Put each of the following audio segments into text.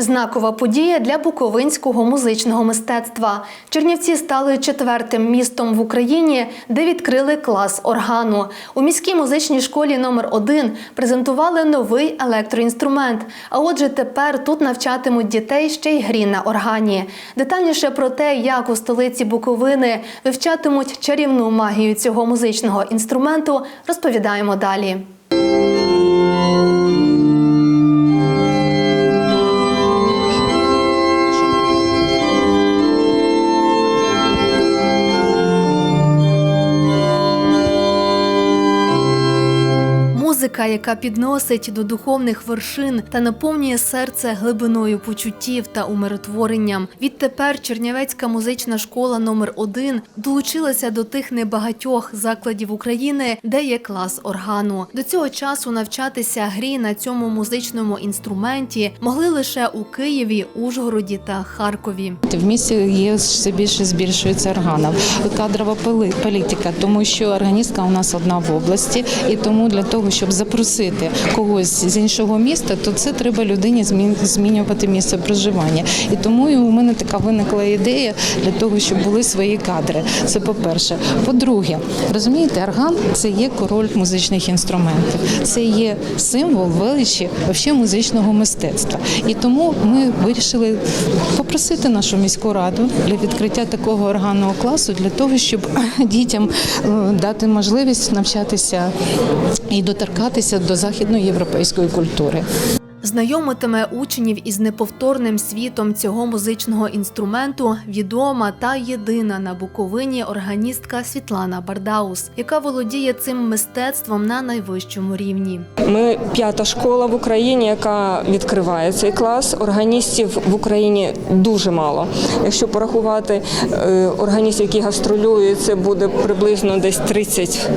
Знакова подія для буковинського музичного мистецтва. Чернівці стали четвертим містом в Україні, де відкрили клас органу. У міській музичній школі номер 1 презентували новий електроінструмент. А отже, тепер тут навчатимуть дітей ще й грі на органі. Детальніше про те, як у столиці Буковини вивчатимуть чарівну магію цього музичного інструменту, розповідаємо далі. Музика, яка підносить до духовних вершин та наповнює серце глибиною почуттів та умиротворенням. Відтепер Чернівецька музична школа номер 1 долучилася до тих небагатьох закладів України, де є клас органу. До цього часу навчатися грі на цьому музичному інструменті могли лише у Києві, Ужгороді та Харкові. В місті є все більше збільшується органів. Кадрова політика, тому що органістка у нас одна в області, і тому для того, щоб запросити когось з іншого міста, то це треба людині змін- змінювати місце проживання. І тому і у мене така виникла ідея для того, щоб були свої кадри. Це по-перше. По-друге, розумієте, орган це є король музичних інструментів, це є символ величі музичного мистецтва. І тому ми вирішили попросити нашу міську раду для відкриття такого органного класу для того, щоб дітям е, дати можливість навчатися і доторкатися до західноєвропейської культури. Знайомитиме учнів із неповторним світом цього музичного інструменту відома та єдина на Буковині органістка Світлана Бардаус, яка володіє цим мистецтвом на найвищому рівні. Ми п'ята школа в Україні, яка відкриває цей клас. Органістів в Україні дуже мало. Якщо порахувати е, органістів, які гастролюють, це буде приблизно десь 30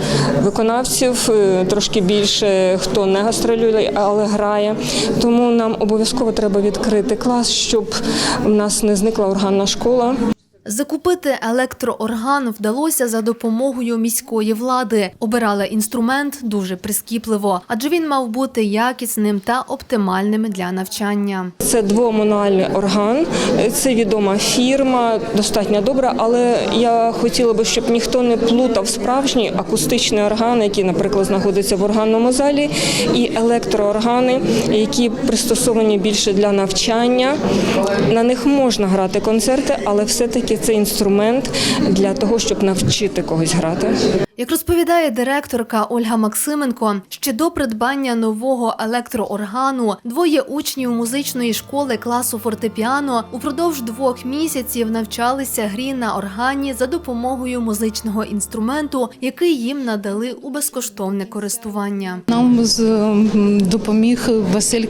виконавців, е, трошки більше хто не гастролює, але грає. Тому нам обов'язково треба відкрити клас, щоб в нас не зникла органна школа. Закупити електроорган вдалося за допомогою міської влади. Обирали інструмент дуже прискіпливо, адже він мав бути якісним та оптимальним для навчання. Це двомануальний орган, це відома фірма, достатньо добра, але я хотіла би, щоб ніхто не плутав справжній акустичний орган, який, наприклад, знаходиться в органному залі, і електрооргани, які пристосовані більше для навчання. На них можна грати концерти, але все-таки це інструмент для того, щоб навчити когось грати. Як розповідає директорка Ольга Максименко, ще до придбання нового електрооргану двоє учнів музичної школи класу фортепіано упродовж двох місяців навчалися грі на органі за допомогою музичного інструменту, який їм надали у безкоштовне користування. Нам з- допоміг Василь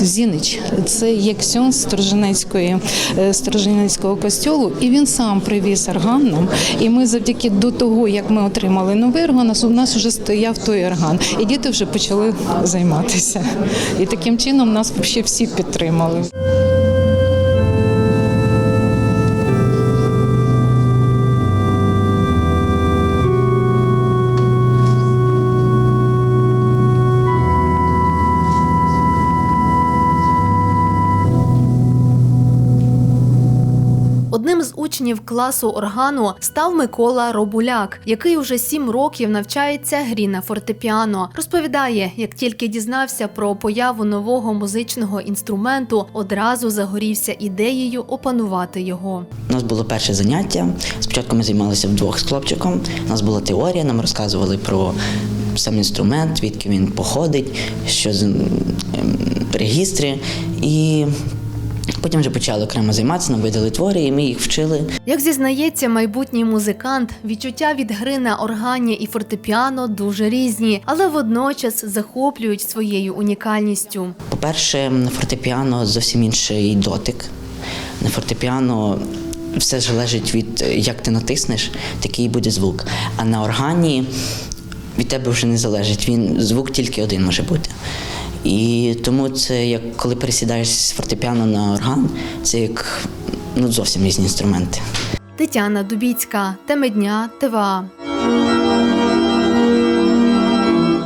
Зінич. Це є ксьон з Сторожинецької е, Костьолу, і він сам привіз орган нам. І ми завдяки до того, як ми отримали новий орган, у нас вже стояв той орган, і діти вже почали займатися. І таким чином нас всі підтримали. Одним з учнів класу органу став Микола Робуляк, який уже сім років навчається грі на фортепіано. Розповідає, як тільки дізнався про появу нового музичного інструменту, одразу загорівся ідеєю опанувати його. У нас було перше заняття. Спочатку ми займалися вдвох з хлопчиком. У нас була теорія, нам розказували про сам інструмент, звідки він походить, що з ем, регістри. І потім вже почали окремо займатися, нам видали твори, і ми їх вчили. Як зізнається майбутній музикант, відчуття від гри на органі і фортепіано дуже різні, але водночас захоплюють своєю унікальністю. По-перше, на фортепіано зовсім інший дотик. На фортепіано все залежить від як ти натиснеш, такий буде звук. А на органі від тебе вже не залежить. Він звук тільки один може бути. І тому це як коли пересідаєш з фортепіано на орган, це як ну, зовсім різні інструменти. Тетяна Дубіцька, теми дня, ТВА.